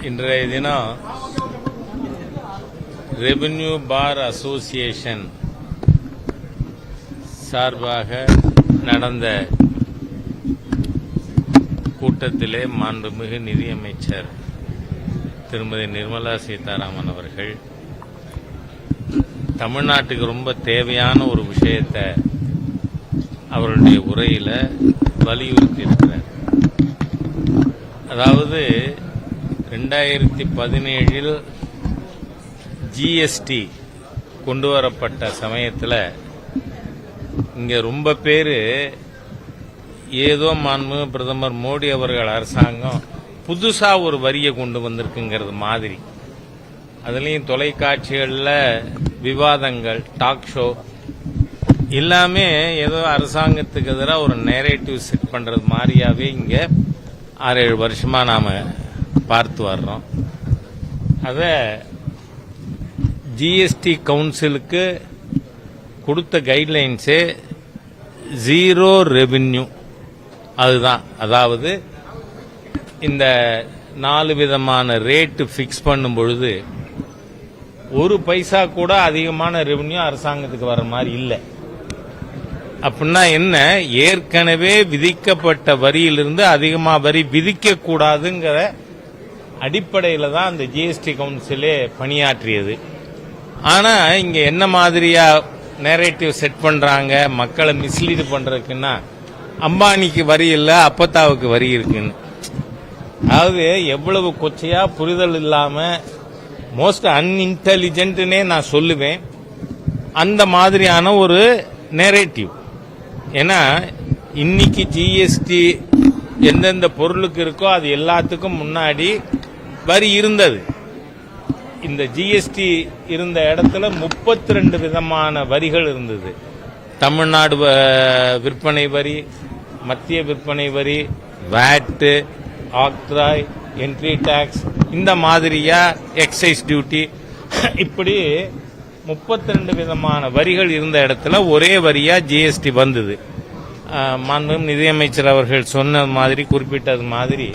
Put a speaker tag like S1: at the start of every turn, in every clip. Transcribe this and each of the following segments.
S1: இன்றைய தினம் revenue bar association சார்பாக நடந்த கூட்டத்திலே மாண்புமிகு நிதியமைச்சர் திருமதி நிர்மலா சீதாராமன் அவர்கள் தமிழ்நாட்டுக்கு ரொம்ப தேவையான ஒரு விஷயத்தை அவருடைய உரையில் வலியுறுத்தி இருக்கிறார் அதாவது ரெண்டாயிரத்தி பதினேழில் ஜிஎஸ்டி கொண்டு வரப்பட்ட சமயத்தில் இங்கே ரொம்ப பேர் ஏதோ மாண்பு பிரதமர் மோடி அவர்கள் அரசாங்கம் புதுசாக ஒரு வரியை கொண்டு வந்திருக்குங்கிறது மாதிரி. அதுலேயும் தொலைக்காட்சிகளில் விவாதங்கள் டாக் ஷோ எல்லாமே ஏதோ அரசாங்கத்துக்கு எதிராக ஒரு நேரேட்டிவ் செட் பண்ணுறது மாதிரியாவே இங்கே ஆறு ஏழு வருஷமாக நாம் பார்த்து வர்றோம். அதை ஜிஎஸ்டி கவுன்சிலுக்கு கொடுத்த கைட்லைன்ஸே ஜீரோ ரெவின்யூ அதுதான். அதாவது இந்த நாலு விதமான ரேட்டு ஃபிக்ஸ் பண்ணும் பொழுது ஒரு பைசா கூட அதிகமான ரெவென்யூ அரசாங்கத்துக்கு வர மாதிரி இல்லை. அப்படின்னா என்ன? ஏற்கனவே விதிக்கப்பட்ட வரியிலிருந்து அதிகமாக வரி விதிக்க கூடாதுங்கிற அடிப்படையில் தான் அந்த ஜிஎஸ்டி கவுன்சிலே பணியாற்றியது. ஆனால் இங்கே என்ன மாதிரியாக நேரேட்டிவ் செட் பண்ணுறாங்க மக்களை மிஸ்லீடு பண்ணுறதுக்குன்னா அம்பானிக்கு வரி இல்லை அப்பத்தாவுக்கு வரி இருக்குன்னு. அதாவது எவ்வளவு கொச்சையாக புரிதல் இல்லாமல் மோஸ்ட் அன்இன்டெலிஜென்ட்னே நான் சொல்லுவேன். அந்த மாதிரியான ஒரு நேரேட்டிவ் ஏன்னா இன்னைக்கு ஜிஎஸ்டி எந்தெந்த பொருளுக்கு இருக்கோ அது எல்லாத்துக்கும் முன்னாடி வரி இருந்தது. இந்த ஜிஎஸ்டி இருந்த இடத்துல முப்பத்தி ரெண்டு விதமான வரிகள் இருந்தது. தமிழ்நாடு வ- விற்பனை வரி மத்திய விற்பனை வரி வேட்டு ஆக்ட்ராய் என்ட்ரி டாக்ஸ் இந்த மாதிரியா எக்ஸைஸ் டியூட்டி இப்படி முப்பத்தி ரெண்டு விதமான வரிகள் இருந்த இடத்துல ஒரே வரியா ஜிஎஸ்டி வந்தது. மாண்பும் நிதியமைச்சர் அவர்கள் சொன்ன மாதிரி குறிப்பிட்டது மாதிரி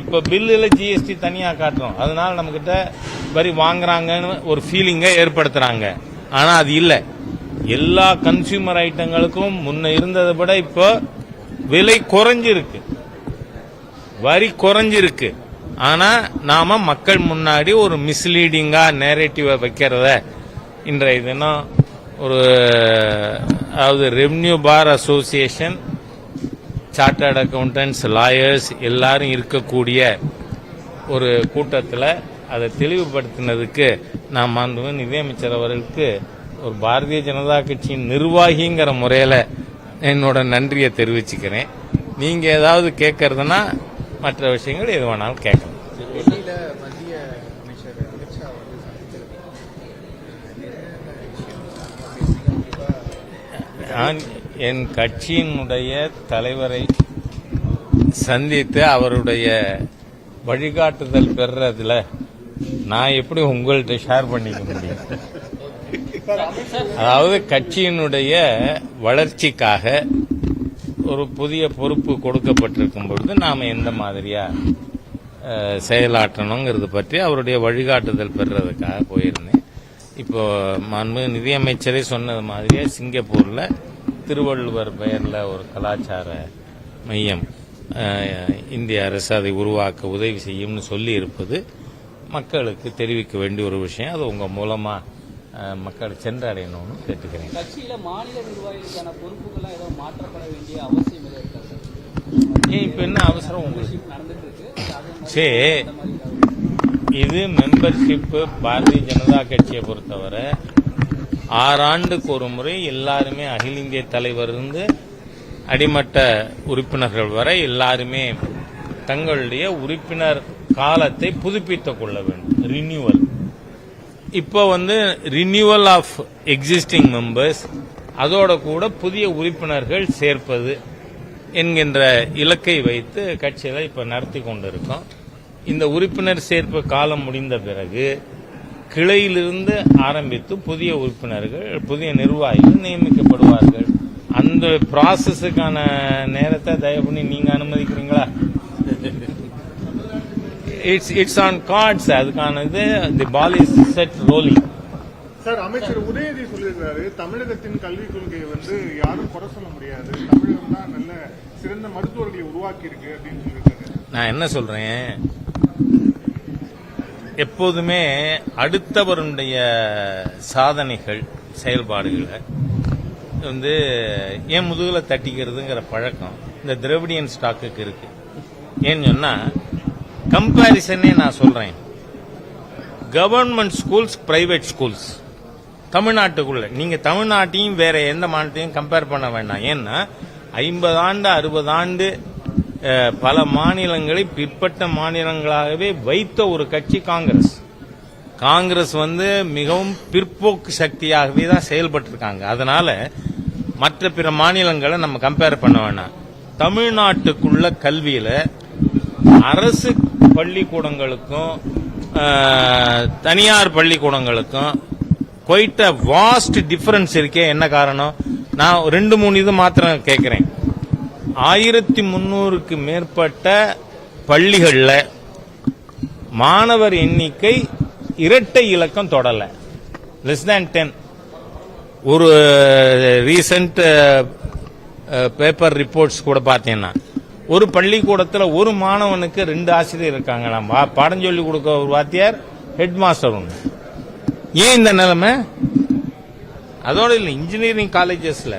S1: இப்ப பில்லுல ஜிஎஸ்டி தனியா காட்டுறோம். அதனால நம்ம கிட்ட வரி வாங்குறாங்கன்னு ஒரு ஃபீலிங்கை ஏற்படுத்துறாங்க. ஆனா அது இல்ல. எல்லா கன்சியூமர் ஐட்டங்களுக்கும் முன்ன இருந்ததை விட இப்போ விலை குறைஞ்சிருக்கு. வரி குறைஞ்சிருக்கு. ஆனா நாம மக்கள் முன்னாடி ஒரு மிஸ்லீடிங்கா நேரேட்டிவ வைக்கிறத இன்றைய தினம் ஒரு அதாவது revenue bar association chartered accountants lawyers எல்லாரும் இருக்கக்கூடிய ஒரு கூட்டத்தில் அதை தெளிவுபடுத்தினதுக்கு நான் மாண்புமிகு நிதியமைச்சர் அவர்களுக்கு ஒரு பாரதிய ஜனதா கட்சியின் நிர்வாகிங்கிற முறையில் என்னோட நன்றியை தெரிவிச்சுக்கிறேன். நீங்கள் ஏதாவது கேட்கறதுனா மற்ற விஷயங்கள் எது வேணாலும் கேட்கலாம்
S2: டெல்லியில மத்திய அமைச்சர் அமித்ஷா வந்து சந்திச்சிருக்காங்க
S1: நான் என் கட்சியினுடைய தலைவரை சந்தித்து அவருடைய வழிகாட்டுதல் பெறதுல நான் எப்படி உங்கள்கிட்ட ஷேர் பண்ணிக்க முடியும்? அதாவது கட்சியினுடைய வளர்ச்சிக்காக ஒரு புதிய பொறுப்பு கொடுக்கப்பட்டிருக்கும் பொழுது நாம் எந்த மாதிரியா செயலாற்றணுங்கிறது பற்றி அவருடைய வழிகாட்டுதல் பெறுறதுக்காக போயிருந்தேன். இப்போ மாண்பு நிதியமைச்சரே சொன்னது மாதிரியே சிங்கப்பூர்ல திருவள்ளுவர் பெயர்ல ஒரு கலாச்சார மையம் இந்திய அரசு அதை உருவாக்க உதவி செய்யும்னு சொல்லி இருப்பது மக்களுக்கு தெரிவிக்க வேண்டிய ஒரு விஷயம். அது உங்க மூலமா அஹ், மக்கள் சென்றடையணும்னு கேட்டுக்கிறேன்.
S3: கட்சியில மாநில நிர்வாகிகளுக்கான பொறுப்புகள்லாம் ஏதோ மாற்றப்பட வேண்டிய அவசியம்
S1: ஏன் இப்ப என்ன அவசரம் உங்களுக்கு? சரி இது மெம்பர்ஷிப்பு பாரதிய ஜனதா கட்சியை பொறுத்தவரை ஆறாண்டுக்கு ஒரு முறை எல்லாருமே அகில இந்திய தலைவர் இருந்து அடிமட்ட உறுப்பினர்கள் வரை எல்லாருமே தங்களுடைய உறுப்பினர் காலத்தை புதுப்பித்துக் கொள்ள வேண்டும். ரினியூவல் இப்போ வந்து ரினியூவல் ஆஃப் எக்ஸிஸ்டிங் மெம்பர்ஸ் அதோட கூட புதிய உறுப்பினர்கள் சேர்ப்பது என்கின்ற இலக்கை வைத்து கட்சியில இப்போ நடத்தி கொண்டிருக்கோம். இந்த உறுப்பினர் சேர்ப்பு காலம் முடிந்த பிறகு கிளையிலிருந்து ஆரம்பித்து புதிய உறுப்பினர்கள் புதிய நிர்வாகிகள் நியமிக்கப்படுவார்கள். அந்த ப்ராசஸுக்கான நேரத்தை தயவு பண்ணி நீங்க அனுமதிக்கிறீங்களா? இட்ஸ் இட்ஸ் ஆன் கார்ட்ஸ் அதுக்கான இது the ball is set rolling
S4: sir அமைச்சர் உதயநிதி சொல்லியிருக்காரு தமிழகத்தின் கல்விக் கொள்கையை வந்து யாரும் குறை சொல்ல முடியாது. தமிழகம் தான் நல்ல சிறந்த மருத்துவர்களை உருவாக்கி இருக்கு அப்படின்னு சொல்லியிருக்காரு.
S1: நான் என்ன சொல்றேன்? எப்போதுமே அடுத்தவருடைய சாதனைகள் செயல்பாடுகளை வந்து ஏன் முதுகில் தட்டிக்கிறதுங்கிற பழக்கம் இந்த திரவிடியன் ஸ்டாக்குக்கு இருக்கு. ஏன்னு சொன்னா கம்பாரிசனே நான் சொல்றேன். Government schools private schools. தமிழ்நாட்டுக்குள்ள நீங்க தமிழ்நாட்டையும் வேற எந்த மாநிலத்தையும் கம்பேர் பண்ண வேண்டாம். ஏன்னா ஐம்பது ஆண்டு அறுபது ஆண்டு பல மாநிலங்களை பிற்பட்ட மாநிலங்களாகவே வைத்த ஒரு கட்சி காங்கிரஸ். காங்கிரஸ் வந்து மிகவும் பிற்போக்கு சக்தியாகவே தான் செயல்பட்டிருக்காங்க. அதனால மற்ற பிற மாநிலங்களை நம்ம கம்பேர் பண்ண வேணாம். தமிழ்நாட்டுக்குள்ள கல்வியில அரசு பள்ளிக்கூடங்களுக்கும் தனியார் பள்ளிக்கூடங்களுக்கும் குவைட் வாஸ்ட் டிஃபரன்ஸ் இருக்கே. என்ன காரணம்? நான் ரெண்டு மூணு இது மாத்திரம் கேட்கிறேன் ஆயிரத்தி முன்னூறுக்கு மேற்பட்ட பள்ளிகளில் மாணவர் எண்ணிக்கை இரட்டை இலக்கம் தொடலை. லெஸ் தேன் டென் ஒரு ரீசன்ட் பேப்பர் ரிப்போர்ட்ஸ் கூட பார்த்தீங்கன்னா ஒரு பள்ளிக்கூடத்தில் ஒரு மாணவனுக்கு ரெண்டு ஆசிரியர் இருக்காங்களாம். நம்ம பாடம் சொல்லி கொடுக்க ஒரு வாத்தியார் ஹெட் மாஸ்டர் ஒன்று ஏன் இந்த நிலைமை? அதோட இல்லை இன்ஜினியரிங் காலேஜஸில்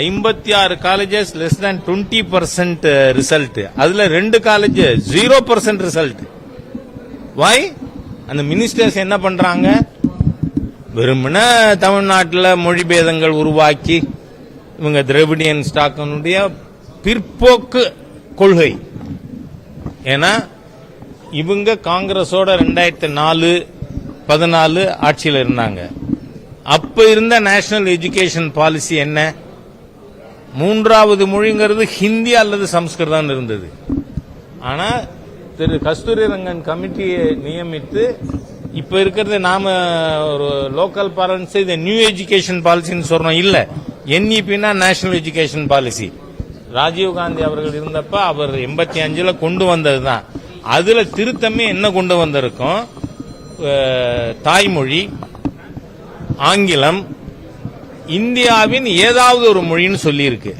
S1: ஐம்பத்தி ஆறு colleges less than twenty percent result அதுல ரெண்டு காலேஜ் ஜீரோ பர்சன்ட் ரிசல்ட் வாய் அந்த மினிஸ்டர்ஸ் என்ன பண்றாங்க? வெறுமன தமிழ்நாட்டில் மொழி பேதங்கள் உருவாக்கி இவங்க திரவிடியன் ஸ்டாக்கினுடைய பிற்போக்கு கொள்கை. ஏன்னா இவங்க காங்கிரஸோட ரெண்டாயிரத்தி நாலு பதினாலு ஆட்சியில் இருந்தாங்க. அப்ப இருந்த நேஷனல் எஜுகேஷன் பாலிசி என்ன? மூன்றாவது மொழிங்கிறது ஹிந்தி அல்லது சம்ஸ்கிருதம் இருந்தது. ஆனா திரு கஸ்தூரி ரங்கன் கமிட்டியை நியமித்து இப்ப இருக்கிறது நாம ஒரு லோக்கல் பேரண்ட்ஸ் இது நியூ எஜுகேஷன் பாலிசின்னு சொல்றோம். இல்ல என்இபினா national education policy Rajiv Gandhi அவர்கள் இருந்தப்ப அவர் எண்பத்தி அஞ்சுல கொண்டு வந்ததுதான். அதுல திருத்தமே என்ன கொண்டு வந்திருக்கோம்? தாய்மொழி ஆங்கிலம் இந்தியாவின் ஏதாவது ஒரு மொழின்னு சொல்லியிருக்கு.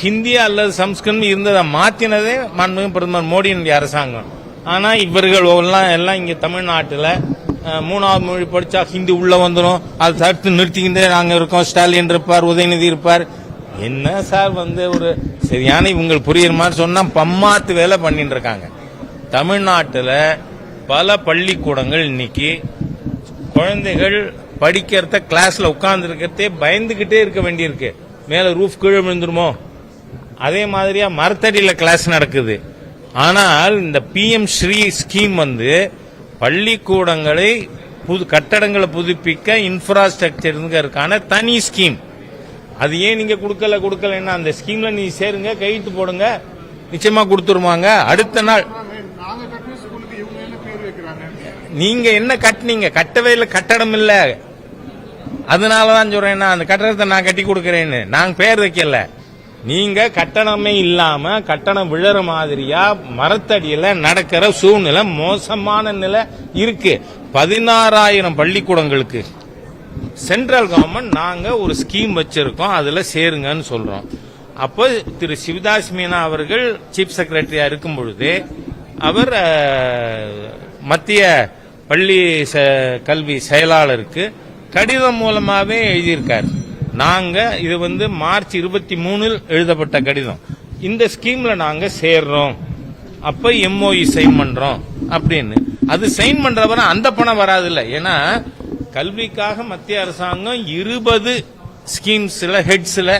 S1: ஹிந்தி அல்லது சம்ஸ்கிருதம் இருந்ததை மாத்தினதே மாண்புமிகு பிரதமர் மோடியினுடைய அரசாங்கம். ஆனா இவர்கள் எல்லாம் எல்லாம் இங்க மூணாவது மொழி படிச்சா ஹிந்தி உள்ள வந்துடும் அதை தடுத்து நிறுத்திக்கிட்டே நாங்க இருக்கோம். ஸ்டாலின் இருப்பார் உதயநிதி இருப்பார். என்ன சார் வந்து ஒரு சரியான இவங்களுக்கு புரியுற மாதிரி சொன்னா பம்மாத்து வேலை பண்ணிட்டு இருக்காங்க. தமிழ்நாட்டில் பல பள்ளிக்கூடங்கள் இன்னைக்கு குழந்தைகள் படிக்கிறத கிளாஸ்ல உட்கார்ந்து இருக்கிறதே பயந்துகிட்டே இருக்க வேண்டியிருக்கு. மேல ரூஃப் கீழே விழுந்துருமோ? அதே மாதிரியா மரத்தடியில கிளாஸ் நடக்குது. ஆனால் இந்த பிஎம் ஸ்ரீ ஸ்கீம் வந்து பள்ளிக்கூடங்களை புது கட்டடங்களை புதுப்பிக்க இன்ஃப்ராஸ்ட்ரக்சருக்கான தனி ஸ்கீம் அது ஏன் நீங்க கொடுக்கல கொடுக்கலன்னா அந்த ஸ்கீம்ல நீ சேருங்க கையெழுத்து போடுங்க நிச்சயமா கொடுத்துருவாங்க. அடுத்த நாள்
S4: நீங்க என்ன
S1: கட்டுனீங்க? கட்டவே இல்லை கட்டடம் இல்ல. அதனால தான் சொல்றேன் அந்த கட்டடத்தை நான் கட்டி கொடுக்கறேன்னு. நாங்கள் பேர் வைக்கல. நீங்க கட்டணமே இல்லாம கட்டணம் விழற மாதிரியா மரத்தடியில நடக்கிற சூழ்நிலை மோசமான நிலை இருக்கு. பதினாறாயிரம் பள்ளிக்கூடங்களுக்கு. சென்ட்ரல் கவர்மெண்ட் நாங்க ஒரு ஸ்கீம் வச்சிருக்கோம் அதுல சேருங்கன்னு சொல்றோம். அப்போ திரு சிவதாஸ் மீனா அவர்கள் சீஃப் செக்ரட்டரியா இருக்கும் பொழுது அவர் மத்திய பள்ளி ச- கல்வி செயலாளருக்கு கடிதம் மூலமாகவே எழுதியிருக்கார். நாங்கள் இது வந்து மார்ச் இருபத்தி மூணில் எழுதப்பட்ட கடிதம். இந்த ஸ்கீமில் நாங்கள் சேர்றோம். அப்போ எம்ஓஇ சைன் பண்ணுறோம் அப்படின்னு. அது சைன் பண்ணுறவரை அந்த பணம் வராது இல்லை ஏன்னா கல்விக்காக மத்திய அரசாங்கம் இருபது ஸ்கீம்ஸில் ஹெட்ஸில்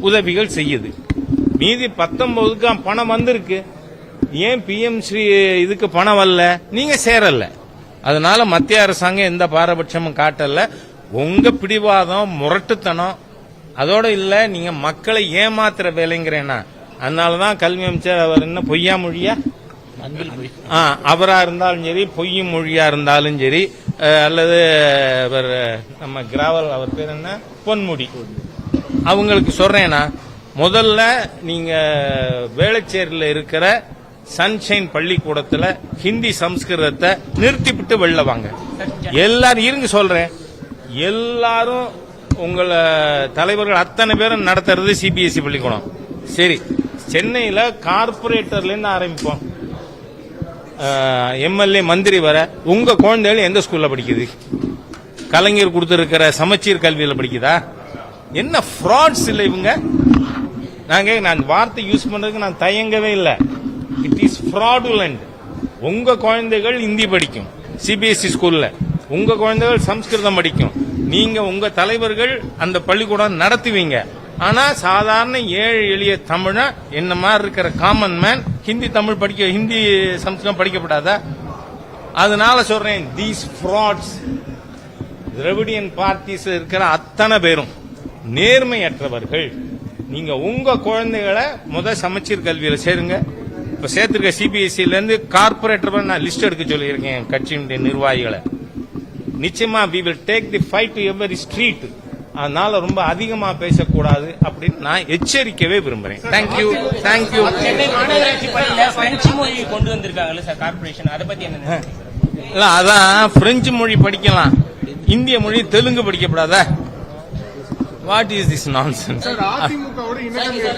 S1: உதவிகள் செய்யுது. மீதி பத்தொன்பதுக்கு பணம் வந்திருக்கு. ஏன் பிஎம் ஸ்ரீ இதுக்கு பணம் வரல? நீங்கள் சேரல. அதனால மத்திய அரசாங்கம் எந்த பாரபட்சமும் காட்டல. உங்க பிடிவாதம் முரட்டுத்தனம். அதோட இல்ல நீங்க மக்களை ஏமாத்துற வேலைங்கிறேன்னா. அதனாலதான் கல்வி அமைச்சர் அவர் என்ன பொய்யா மொழியா? ஆ, அவரா இருந்தாலும் சரி பொய்யும் மொழியா இருந்தாலும் சரி. அல்லது அவர் நம்ம கிராவல் அவர் பேர் என்ன? பொன்முடி. அவங்களுக்கு சொல்றேன்னா முதல்ல நீங்க வேளச்சேரியில் இருக்கிற சன்ஷைன் பள்ளிக்கூடத்துல ஹிந்தி சம்ஸ்கிருதத்தை நிறுத்திவிட்டு வெளில வாங்க. எல்லாரும் இருங்க சொல்றேன். எல்லாரும் உங்களை தலைவர்கள் அத்தனை பேரும் நடத்துறது சிபிஎஸ்சி பள்ளிக்கூடம். சரி சென்னையில் கார்பரேட்டர்லேருந்து ஆரம்பிப்போம். எம்எல்ஏ மந்திரி வர உங்கள் குழந்தைகள் எந்த ஸ்கூலில் படிக்குது? கலைஞர் கொடுத்துருக்கிற சமச்சீர் கல்வியில் படிக்குதா? என்ன ஃப்ராட்ஸ் இல்லை இவங்க? நாங்கள் நான் வார்த்தை யூஸ் பண்ணுறதுக்கு நான் தயங்கவே இல்லை. இட் இஸ் ஃப்ராடுலண்ட் உங்கள் குழந்தைகள் ஹிந்தி படிக்கும். சிபிஎஸ்சி ஸ்கூலில் உங்க குழந்தைகள் சம்ஸ்கிருதம் படிக்கும். நீங்க உங்க தலைவர்கள் அந்த பள்ளிக்கூடம் நடத்துவீங்க. ஆனா சாதாரண ஏழு எளிய தமிழ என்ன மாதிரி இருக்கிற காமன் மேன் ஹிந்தி தமிழ் படிக்க ஹிந்தி சம்ஸ்கிருதம் படிக்கப்படாதா? அதனால சொல்றேன் தீஸ் ஃப்ராட்ஸ் திரவிடியன் பார்ட்டிஸ் இருக்கிற அத்தனை பேரும் நேர்மையற்றவர்கள். நீங்க உங்க குழந்தைகளை முத சமச்சீர் கல்வியில சேருங்க. இப்ப சேர்த்திருக்க சிபிஎஸ்சில இருந்து கார்பரேட்டர் நான் லிஸ்ட் எடுக்க சொல்லியிருக்கேன் கட்சியினுடைய நிர்வாகிகளை. நிச்சயமா we will take the fight to every street அதனால ரொம்ப அதிகமா பேசக்கூடாது அப்படின்னு நான் எச்சரிக்கவே விரும்புறேன். தேங்க்யூ தேங்க்யூ
S5: சென்னை மாநகராட்சி பள்ளியில பிரெஞ்சு மொழி கொண்டு வந்திருக்காங்கல்ல சார் கார்பரேஷன் அதை பத்தி என்ன
S1: இல்ல அதான் பிரெஞ்சு மொழி படிக்கலாம். இந்திய மொழி தெலுங்கு படிக்கப்படாதா. வாட் இஸ் திஸ்
S4: அதிமுகவோட இணக்கம்